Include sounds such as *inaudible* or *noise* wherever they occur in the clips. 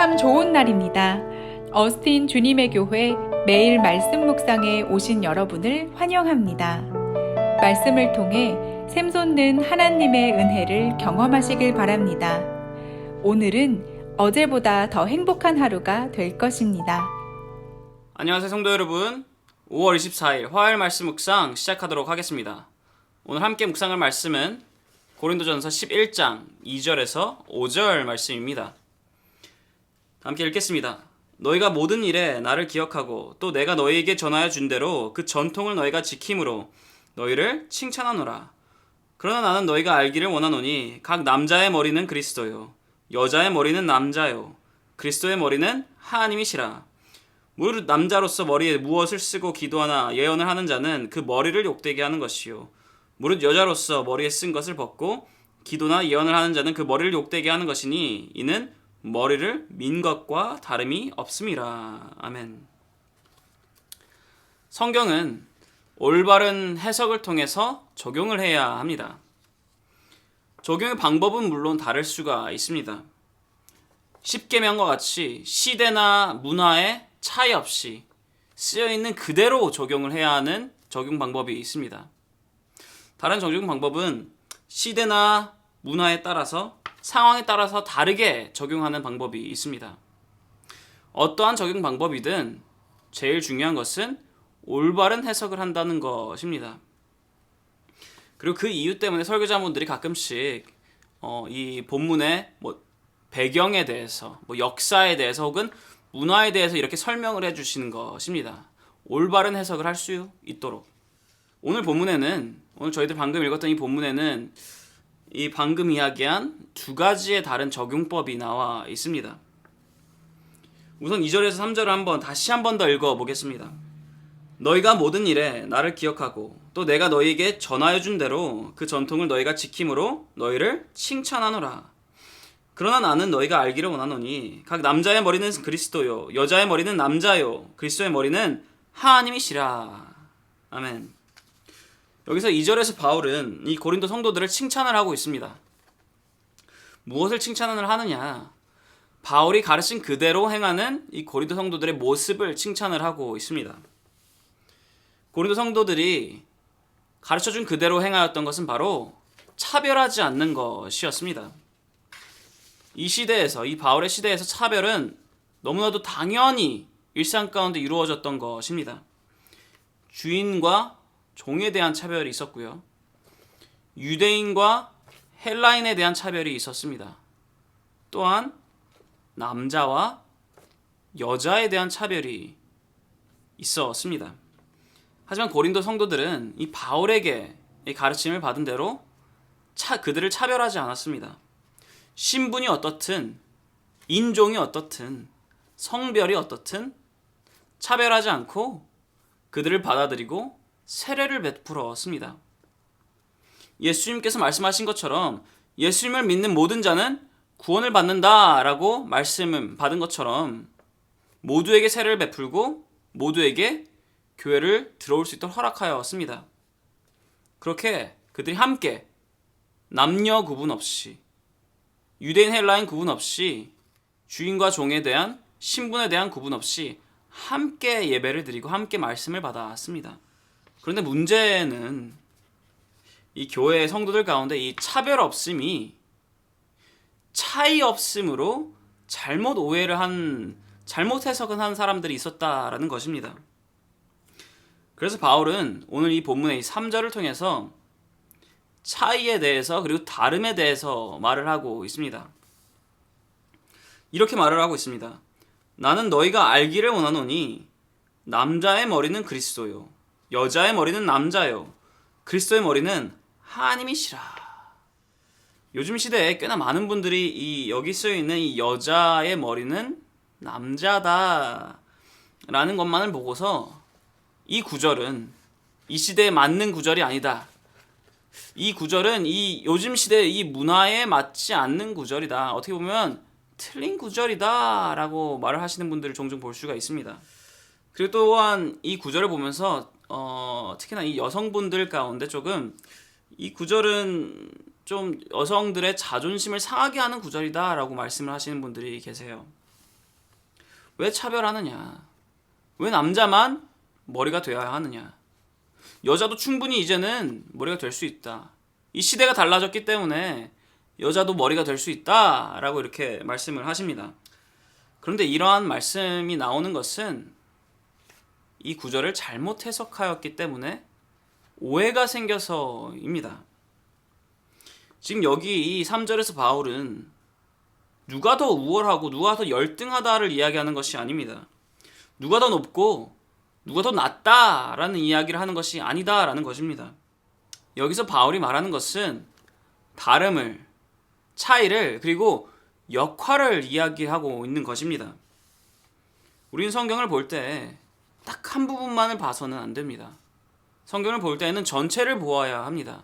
참 좋은 날입니다. 어스틴 주님의 교회 매일 말씀 묵상에 오신 여러분을 환영합니다. 말씀을 통해 샘솟는 하나님의 은혜를 경험하시길 바랍니다. 오늘은 어제보다 더 행복한 하루가 될 것입니다. 안녕하세요 성도 여러분 5월 24일 화요일 말씀 묵상 시작하도록 하겠습니다 오늘 함께 묵상할 말씀은 고린도전서 11장 2절에서 5절 말씀입니다 함께 읽겠습니다 너희가 모든 일에 나를 기억하고 또 내가 너희에게 전하여 준 대로 그 전통을 너희가 지킴으로 너희를 칭찬하노라. 그러나 나는 너희가 알기를 원하노니 각 남자의 머리는 그리스도요 여자의 머리는 남자요 그리스도의 머리는 하나님이시라. 무릇 남자로서 머리에 무엇을 쓰고 기도하나 예언을 하는 자는 그 머리를 욕되게 하는 것이요 무릇 여자로서 머리에 쓴 것을 벗고 기도나 예언을 하는 자는 그 머리를 욕되게 하는 것이니 이는 머리를 민 것과 다름이 없음이라. 아멘. 성경은 올바른 해석을 통해서 적용을 해야 합니다. 적용의 방법은 물론 다를 수가 있습니다. 십계명과 같이 시대나 문화에 차이 없이 쓰여 있는 그대로 적용을 해야 하는 적용 방법이 있습니다. 다른 적용 방법은 시대나 문화에 따라서 상황에 따라서 다르게 적용하는 방법이 있습니다. 어떠한 적용 방법이든 제일 중요한 것은 올바른 해석을 한다는 것입니다. 그리고 그 이유 때문에 설교자분들이 가끔씩 어, 이 본문의 뭐 배경에 대해서, 뭐 역사에 대해서 혹은 문화에 대해서 이렇게 설명을 해주시는 것입니다. 올바른 해석을 할 수 있도록. 오늘 본문에는 오늘 저희들 방금 읽었던 이 본문에는 이 방금 이야기한 두 가지의 다른 적용법이 나와 있습니다. 우선 2절에서 3절을 한번 다시 한 번 더 읽어 보겠습니다. 너희가 모든 일에 나를 기억하고 또 내가 너희에게 전하여 준 대로 그 전통을 너희가 지킴으로 너희를 칭찬하노라. 그러나 나는 너희가 알기를 원하노니 각 남자의 머리는 그리스도요 여자의 머리는 남자요 그리스도의 머리는 하나님이시라. 아멘. 여기서 2절에서 바울은 이 고린도 성도들을 칭찬을 하고 있습니다. 무엇을 칭찬을 하느냐? 바울이 가르친 그대로 행하는 이 고린도 성도들의 모습을 칭찬을 하고 있습니다. 고린도 성도들이 가르쳐 준 그대로 행하였던 것은 바로 차별하지 않는 것이었습니다. 이 시대에서 이 바울의 시대에서 차별은 너무나도 당연히 일상 가운데 이루어졌던 것입니다. 주인과 종에 대한 차별이 있었고요. 유대인과 헬라인에 대한 차별이 있었습니다. 또한 남자와 여자에 대한 차별이 있었습니다. 하지만 고린도 성도들은 이 바울에게 이 가르침을 받은 대로 차, 그들을 차별하지 않았습니다. 신분이 어떻든 인종이 어떻든 성별이 어떻든 차별하지 않고 그들을 받아들이고 세례를 베풀었습니다. 예수님께서 말씀하신 것처럼 예수님을 믿는 모든 자는 구원을 받는다라고 말씀을 받은 것처럼 모두에게 세례를 베풀고 모두에게 교회를 들어올 수 있도록 허락하였습니다. 그렇게 그들이 함께 남녀 구분 없이 유대인 헬라인 구분 없이 주인과 종에 대한 신분에 대한 구분 없이 함께 예배를 드리고 함께 말씀을 받았습니다. 그런데 문제는 이 교회 성도들 가운데 이 차별 없음이 차이 없음으로 잘못 오해를 한 잘못 해석을 한 사람들이 있었다라는 것입니다. 그래서 바울은 오늘 이 본문의 이 3절을 통해서 차이에 대해서 그리고 다름에 대해서 말을 하고 있습니다. 이렇게 말을 하고 있습니다. 나는 너희가 알기를 원하노니 남자의 머리는 그리스도요 여자의 머리는 남자요 그리스도의 머리는 하나님이시라. 요즘 시대에 꽤나 많은 분들이 이 여기 쓰여 있는 이 여자의 머리는 남자다 라는 것만을 보고서 이 구절은 이 시대에 맞는 구절이 아니다. 이 구절은 이 요즘 시대 이 문화에 맞지 않는 구절이다. 어떻게 보면 틀린 구절이다라고 말을 하시는 분들을 종종 볼 수가 있습니다. 그리고 또한 이 구절을 보면서 어, 특히나 이 여성분들 가운데 조금 이 구절은 좀 여성들의 자존심을 상하게 하는 구절이다라고 말씀을 하시는 분들이 계세요. 왜 차별하느냐? 왜 남자만 머리가 되어야 하느냐? 여자도 충분히 이제는 머리가 될 수 있다. 이 시대가 달라졌기 때문에 여자도 머리가 될 수 있다라고 이렇게 말씀을 하십니다. 그런데 이러한 말씀이 나오는 것은 이 구절을 잘못 해석하였기 때문에 오해가 생겨서입니다. 지금 여기 이 3절에서 바울은 누가 더 우월하고 누가 더 열등하다를 이야기하는 것이 아닙니다. 누가 더 높고 누가 더 낫다라는 이야기를 하는 것이 아니다라는 것입니다. 여기서 바울이 말하는 것은 다름을, 차이를, 그리고 역할을 이야기하고 있는 것입니다. 우리는 성경을 볼 때 딱 한 부분만을 봐서는 안 됩니다. 성경을 볼 때는 전체를 보아야 합니다.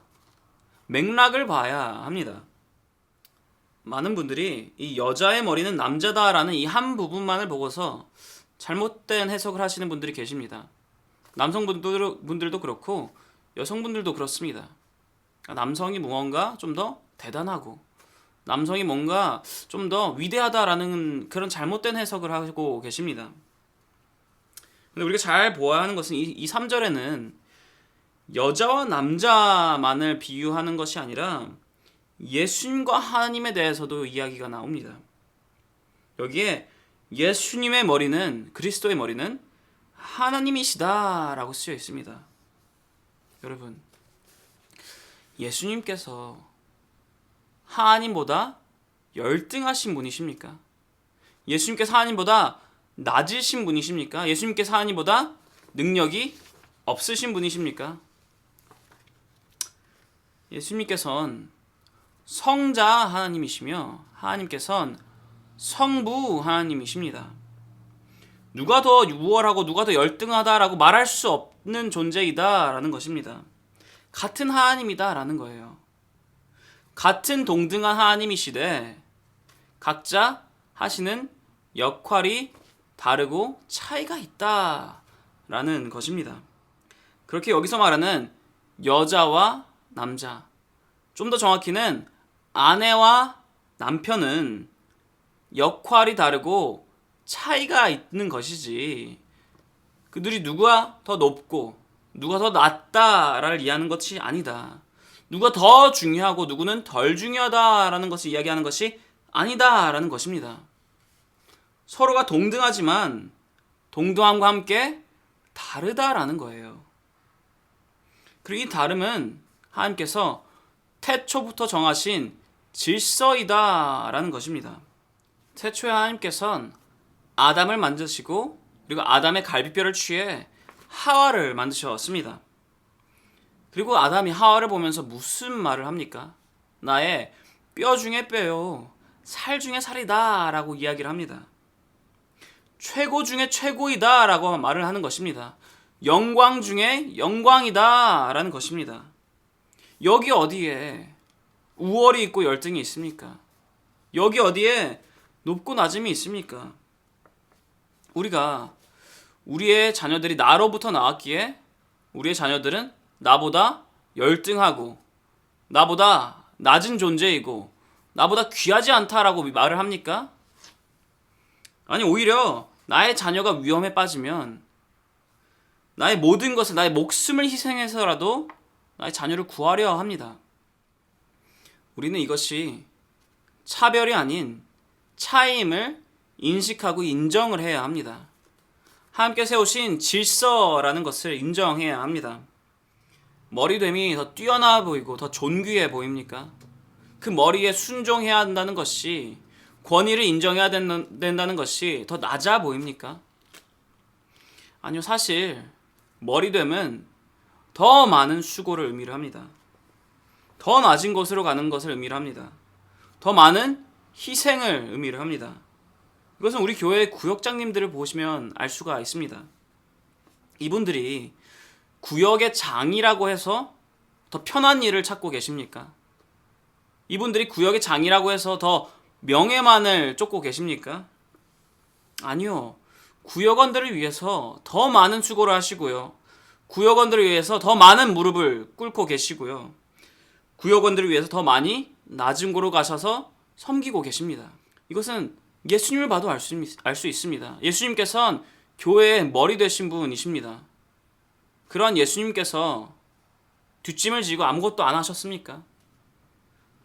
맥락을 봐야 합니다. 많은 분들이 이 여자의 머리는 남자다라는 이 한 부분만을 보고서 잘못된 해석을 하시는 분들이 계십니다. 남성분들, 분들도 그렇고 여성분들도 그렇습니다. 남성이 무언가 좀 더 대단하고 남성이 뭔가 좀 더 위대하다라는 그런 잘못된 해석을 하고 계십니다. 근데 우리가 잘 보아야 하는 것은 이, 이 3절에는 여자와 남자만을 비유하는 것이 아니라 예수님과 하나님에 대해서도 이야기가 나옵니다. 여기에 예수님의 머리는 그리스도의 머리는 하나님이시다라고 쓰여 있습니다. 여러분, 예수님께서 하나님보다 열등하신 분이십니까? 예수님께서 하나님보다 낮으신 분이십니까? 예수님께서 하나님보다 능력이 없으신 분이십니까? 예수님께서는 성자 하나님이시며 하나님께서는 성부 하나님이십니다. 누가 더 우월하고 누가 더 열등하다라고 말할 수 없는 존재이다라는 것입니다. 같은 하나님이다라는 거예요. 같은 동등한 하나님이시되 각자 하시는 역할이 다르고 차이가 있다 라는 것입니다. 그렇게 여기서 말하는 여자와 남자, 좀 더 정확히는 아내와 남편은 역할이 다르고 차이가 있는 것이지 그들이 누가 더 높고 누가 더 낫다를 이해하는 것이 아니다. 누가 더 중요하고 누구는 덜 중요하다라는 것을 이야기하는 것이 아니다라는 것입니다. 서로가 동등하지만 동등함과 함께 다르다라는 거예요. 그리고 이 다름은 하나님께서 태초부터 정하신 질서이다라는 것입니다. 태초에 하나님께서는 아담을 만드시고 그리고 아담의 갈비뼈를 취해 하와를 만드셨습니다. 그리고 아담이 하와를 보면서 무슨 말을 합니까? 나의 뼈 중에 뼈요, 살 중에 살이다라고 이야기를 합니다. 최고 중에 최고이다 라고 말을 하는 것입니다. 영광 중에 영광이다 라는 것입니다. 여기 어디에 우월이 있고 열등이 있습니까? 여기 어디에 높고 낮음이 있습니까? 우리가 우리의 자녀들이 나로부터 나왔기에 우리의 자녀들은 나보다 열등하고 나보다 낮은 존재이고 나보다 귀하지 않다라고 말을 합니까? 아니 오히려 나의 자녀가 위험에 빠지면 나의 모든 것을 나의 목숨을 희생해서라도 나의 자녀를 구하려 합니다. 우리는 이것이 차별이 아닌 차이임을 인식하고 인정을 해야 합니다. 함께 세우신 질서라는 것을 인정해야 합니다. 머리됨이 더 뛰어나 보이고 더 존귀해 보입니까? 그 머리에 순종해야 한다는 것이 권위를 인정해야 된다는 것이 더 낮아 보입니까? 아니요, 사실 머리됨은 더 많은 수고를 의미를 합니다. 더 낮은 곳으로 가는 것을 의미를 합니다. 더 많은 희생을 의미를 합니다. 이것은 우리 교회 구역장님들을 보시면 알 수가 있습니다. 이분들이 구역의 장이라고 해서 더 편한 일을 찾고 계십니까? 이분들이 구역의 장이라고 해서 더 명예만을 쫓고 계십니까? 아니요. 구역원들을 위해서 더 많은 수고를 하시고요. 구역원들을 위해서 더 많은 무릎을 꿇고 계시고요. 구역원들을 위해서 더 많이 낮은 곳으로 가셔서 섬기고 계십니다. 이것은 예수님을 봐도 알 수 있습니다. 예수님께서는 교회의 머리 되신 분이십니다. 그러한 예수님께서 뒷짐을 지고 아무것도 안 하셨습니까?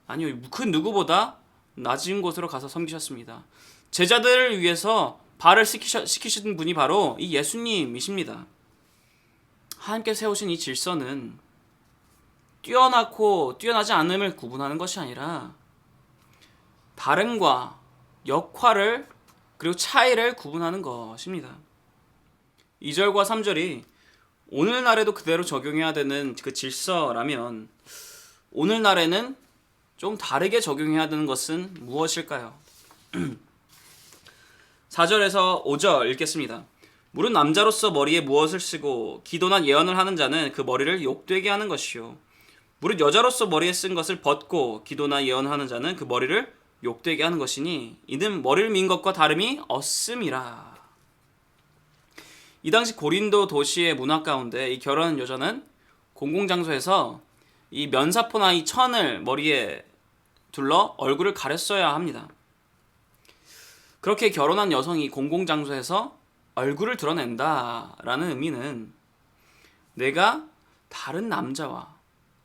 아니요, 그 누구보다 낮은 곳으로 가서 섬기셨습니다. 제자들을 위해서 발을 시키신 분이 바로 이 예수님이십니다. 하나님께 세우신 이 질서는 뛰어나고 뛰어나지 않음을 구분하는 것이 아니라 다름과 역할을 그리고 차이를 구분하는 것입니다. 2절과 3절이 오늘날에도 그대로 적용해야 되는 그 질서라면 오늘날에는 좀 다르게 적용해야 되는 것은 무엇일까요? *clears throat* 4절에서 5절 읽겠습니다. 물은 남자로서 머리에 무엇을 쓰고 기도나 예언을 하는 자는 그 머리를 욕되게 하는 것이요. 무릇 여자로서 머리에 쓴 것을 벗고 기도나 예언하는 자는 그 머리를 욕되게 하는 것이니 이는 머리를 민 것과 다름이 없음이라. 이 당시 고린도 도시의 문화 가운데 이 결혼한 여자는 공공장소에서 이 면사포나 이 천을 머리에 둘러 얼굴을 가렸어야 합니다. 그렇게 결혼한 여성이 공공장소에서 얼굴을 드러낸다라는 의미는 내가 다른 남자와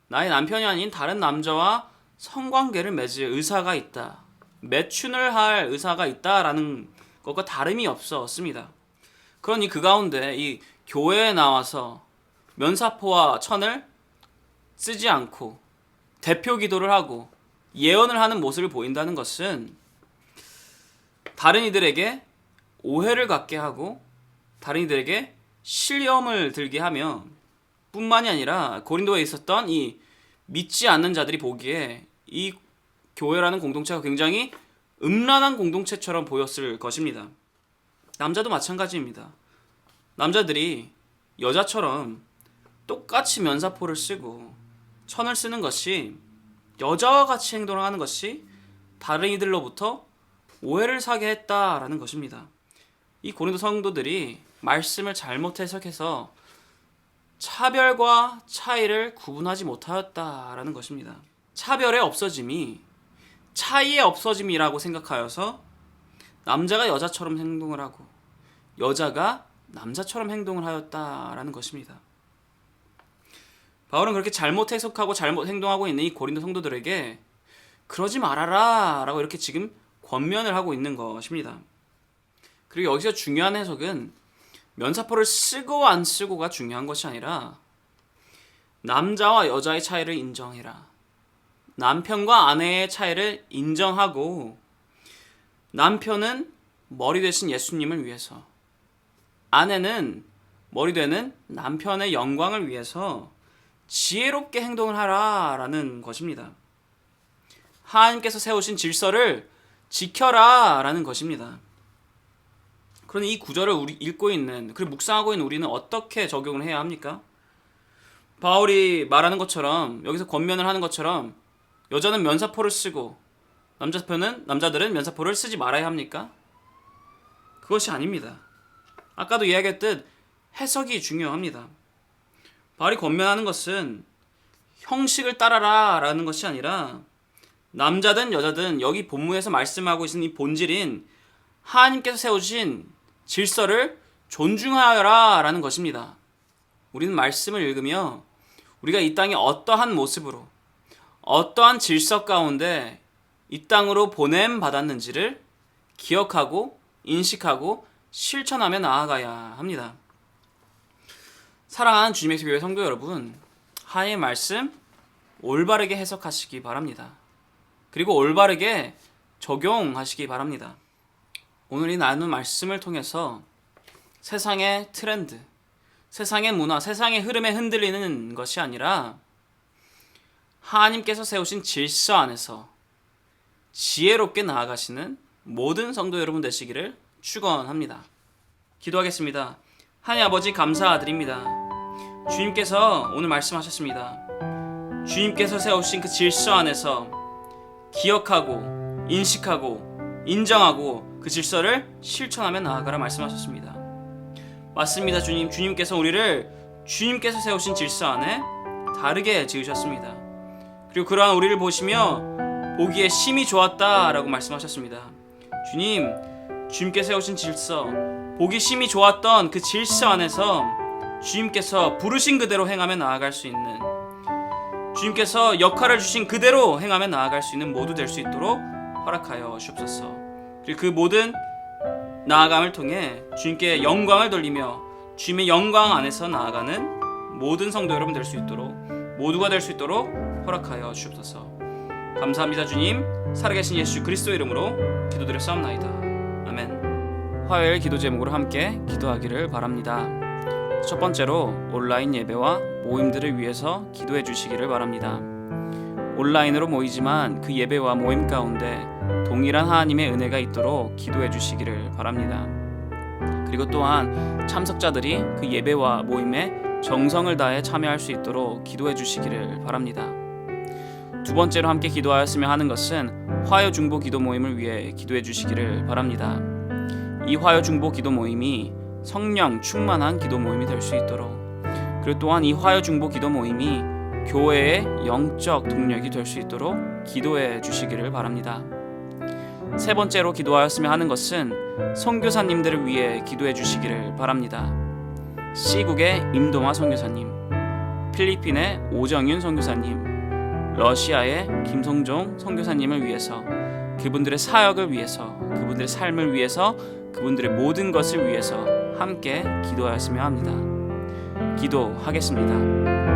나의 남편이 아닌 다른 남자와 성관계를 맺을 의사가 있다. 매춘을 할 의사가 있다라는 것과 다름이 없었습니다. 그러니 그 가운데 이 교회에 나와서 면사포와 천을 쓰지 않고 대표 기도를 하고 예언을 하는 모습을 보인다는 것은 다른 이들에게 오해를 갖게 하고 다른 이들에게 실염을 들게 하며 뿐만이 아니라 고린도에 있었던 이 믿지 않는 자들이 보기에 이 교회라는 공동체가 굉장히 음란한 공동체처럼 보였을 것입니다. 남자도 마찬가지입니다. 남자들이 여자처럼 똑같이 면사포를 쓰고 천을 쓰는 것이 여자와 같이 행동을 하는 것이 다른 이들로부터 오해를 사게 했다라는 것입니다. 이 고린도 성도들이 말씀을 잘못 해석해서 차별과 차이를 구분하지 못하였다라는 것입니다. 차별의 없어짐이 차이의 없어짐이라고 생각하여서 남자가 여자처럼 행동을 하고 여자가 남자처럼 행동을 하였다라는 것입니다. 바울은 그렇게 잘못 해석하고 잘못 행동하고 있는 이 고린도 성도들에게 그러지 말아라 라고 이렇게 지금 권면을 하고 있는 것입니다. 그리고 여기서 중요한 해석은 면사포를 쓰고 안 쓰고가 중요한 것이 아니라 남자와 여자의 차이를 인정해라. 남편과 아내의 차이를 인정하고 남편은 머리 되신 예수님을 위해서 아내는 머리 되는 남편의 영광을 위해서 지혜롭게 행동을 하라라는 것입니다. 하나님께서 세우신 질서를 지켜라라는 것입니다. 그러니 이 구절을 우리 읽고 있는 그리고 묵상하고 있는 우리는 어떻게 적용을 해야 합니까? 바울이 말하는 것처럼 여기서 권면을 하는 것처럼 여자는 면사포를 쓰고 남자편은 남자들은 면사포를 쓰지 말아야 합니까? 그것이 아닙니다. 아까도 이야기했듯 해석이 중요합니다. 바울이 권면하는 것은 형식을 따라라 라는 것이 아니라 남자든 여자든 여기 본문에서 말씀하고 있는 이 본질인 하나님께서 세우신 질서를 존중하여라 라는 것입니다. 우리는 말씀을 읽으며 우리가 이 땅에 어떠한 모습으로 어떠한 질서 가운데 이 땅으로 보냄 받았는지를 기억하고 인식하고 실천하며 나아가야 합니다. 사랑하는 주님의 교회 성도 여러분, 하나님의 말씀 올바르게 해석하시기 바랍니다. 그리고 올바르게 적용하시기 바랍니다. 오늘 이 나눈 말씀을 통해서 세상의 트렌드, 세상의 문화, 세상의 흐름에 흔들리는 것이 아니라 하나님께서 세우신 질서 안에서 지혜롭게 나아가시는 모든 성도 여러분 되시기를 축원합니다. 기도하겠습니다. 하나님 아버지 감사드립니다. 주님께서 오늘 말씀하셨습니다. 주님께서 세우신 그 질서 안에서 기억하고 인식하고 인정하고 그 질서를 실천하며 나아가라 말씀하셨습니다. 맞습니다, 주님. 주님께서 우리를 주님께서 세우신 질서 안에 다르게 지으셨습니다. 그리고 그러한 우리를 보시며 보기에 심히 좋았다라고 말씀하셨습니다. 주님, 주님께서 세우신 질서, 보기 심히 좋았던 그 질서 안에서 주님께서 부르신 그대로 행하며 나아갈 수 있는 주님께서 역할을 주신 그대로 행하며 나아갈 수 있는 모두 될 수 있도록 허락하여 주옵소서. 그리고 그 모든 나아감을 통해 주님께 영광을 돌리며 주님의 영광 안에서 나아가는 모든 성도 여러분 될 수 있도록 모두가 될 수 있도록 허락하여 주옵소서. 감사합니다 주님. 살아계신 예수 그리스도 이름으로 기도드렸사옵나이다. 아멘. 화요일 기도 제목으로 함께 기도하기를 바랍니다. 첫 번째로 온라인 예배와 모임들을 위해서 기도해 주시기를 바랍니다. 온라인으로 모이지만 그 예배와 모임 가운데 동일한 하나님의 은혜가 있도록 기도해 주시기를 바랍니다. 그리고 또한 참석자들이 그 예배와 모임에 정성을 다해 참여할 수 있도록 기도해 주시기를 바랍니다. 두 번째로 함께 기도하였으며 하는 것은 화요 중보 기도 모임을 위해 기도해 주시기를 바랍니다. 이 화요 중보 기도 모임이 성령 충만한 기도 모임이 될 수 있도록 그리고 또한 이 화요 중보 기도 모임이 교회의 영적 동력이 될 수 있도록 기도해 주시기를 바랍니다. 세 번째로 기도하였으며 하는 것은 선교사님들을 위해 기도해 주시기를 바랍니다. 시국의 임동화 선교사님, 필리핀의 오정윤 선교사님, 러시아의 김성종 선교사님을 위해서 그분들의 사역을 위해서 그분들의 삶을 위해서 그분들의 모든 것을 위해서 함께 기도하였으며 합니다. 기도하겠습니다.